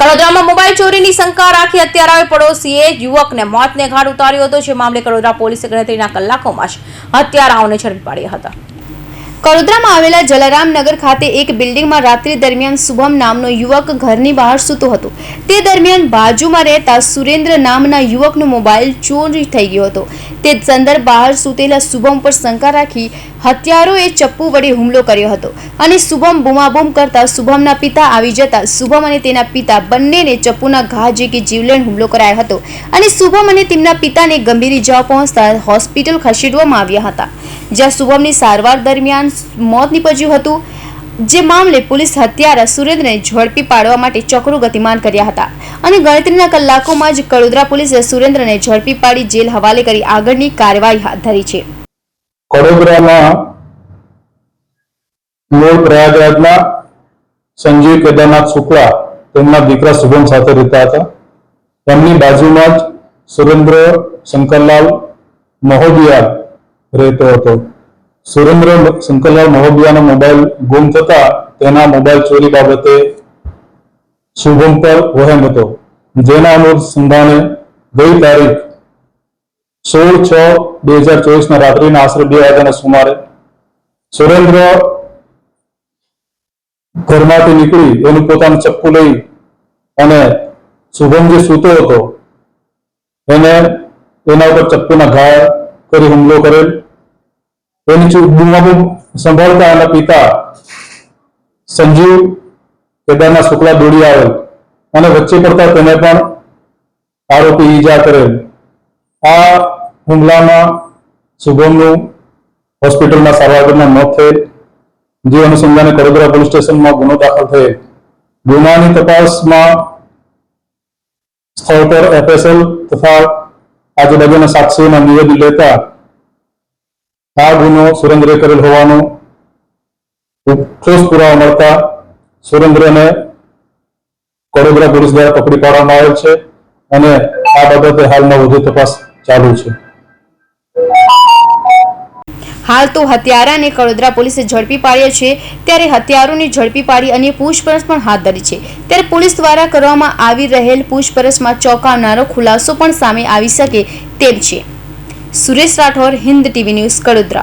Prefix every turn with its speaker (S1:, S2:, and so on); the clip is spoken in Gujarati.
S1: કડોદરામાં મોબાઈલ ચોરીની શંકા રાખી હત્યારાએ પડોશીએ યુવકને મોતને ઘાટ ઉતાર્યો હતો, જે મામલે કડોદરા પોલીસે ગણતરીના કલાકોમાં જ હત્યારાઓને ઝડપી પાડ્યા હતા. કડોદરામાં આવેલા જલારામનગર ખાતે એક બિલ્ડિંગમાં રાત્રિ દરમિયાન શુભમ નામનો યુવક ઘરની બહાર સૂતો હતો. તે દરમિયાન બાજુમાં રહેતા સુરેન્દ્ર નામના યુવકનો મોબાઈલ ચોરી થઈ ગયો હતો. તે સંદર્ભ બહાર સૂતેલા શુભમ પર શંકા રાખી હત્યારોએ ચપ્પુ વડે હુમલો કર્યો હતો અને શુભમ બૂમાબૂમ કરતા શુભમના પિતા આવી જતા શુભમ અને તેના પિતા બંનેને ચપ્પુના ઘા ઝીકી જીવલેણ હુમલો કરાયો હતો અને શુભમ અને તેમના પિતાને ગંભીર ઇજાઓ પહોંચતા હોસ્પિટલ ખસેડવામાં આવ્યા હતા. જ્યાં શુભમની સારવાર દરમિયાન મોત નીપજ્યું હતું. જે મામલે પોલીસ હત્યારા સુરેન્દ્રને ઝડપી પાડવા માટે ચક્રો ગતિમાન કર્યા હતા. અને ગણતરીના કલાકોમાં જ કડોદરા પોલીસે સુરેન્દ્રને ઝડપી પાડી જેલ હવાલે કરી આગળની કાર્યવાહી હાથ ધરી છે.
S2: વડોદરામાં મૂળ પ્રયાગરાજના સંજીવ કેદારનાથ શુક્લા તેમના દીકરા શુભમ સાથે રહેતા હતા. તેમની બાજુમાં જ સુરેન્દ્ર, શંકરલાલ, મહોદિયા રહેતો હતો. સુરેન્દ્ર શંકરલાલ મહોદિયાનો મોબાઈલ ગુમ થતા તેના મોબાઈલ ચોરી બાબતે શુભમ પર વહેમ હતો. જેના અનુસંધાને ગઈ તારીખ સોળ છ બે હજાર ચોવીસના રાત્રિના આશરે બે વાગ્યાના સુમારે સુરેન્દ્ર ઘરમાંથી નીકળી એનું પોતાનું ચપ્પુ લઈ અને શુભમ જે સૂતો હતો. એને એના ઉપર ચપ્પુના ઘા કરી હુમલો કરેલ. એની બૂમાબૂમ સંભાળતા એના પિતા સંજીવ કેદારના શુક્લા દોડી આવેલ અને વચ્ચે પડતા તેને પણ આરોપી ઈજા કરેલ આ હુમલામાં શુભમનું હોસ્પિટલમાં સારવાર દરમિયાન મોત થયેલ જે અનુસંધાને કડોદરા પોલીસ સ્ટેશનમાં ગુનો દાખલ થયેલ ગુનાની તપાસમાં સ્થળ પર એફએસએલ તથા આજુબાજુના સાક્ષીઓના નિવેદન લેતા આ ગુનો સુરેન્દ્રે કરેલ હોવાનું ઠોસ પુરાવા મળતા સુરેન્દ્રને કડોદરા પોલીસ દ્વારા પકડી પાડવામાં આવેલ છે અને આ બાબતે હાલમાં વધુ તપાસ ચાલુ છે.
S1: હાલ તો હત્યારાને કડોદરા પોલીસે ઝડપી પાડ્યા છે. ત્યારે હત્યારોને ઝડપી પાડી અને પૂછપરછ પણ હાથ ધરી છે. ત્યારે પોલીસ દ્વારા કરવામાં આવી રહેલ પૂછપરછમાં ચોંકાવનારો ખુલાસો પણ સામે આવી શકે તેમ છે. Suresh Rathore Hind TV news Kadodara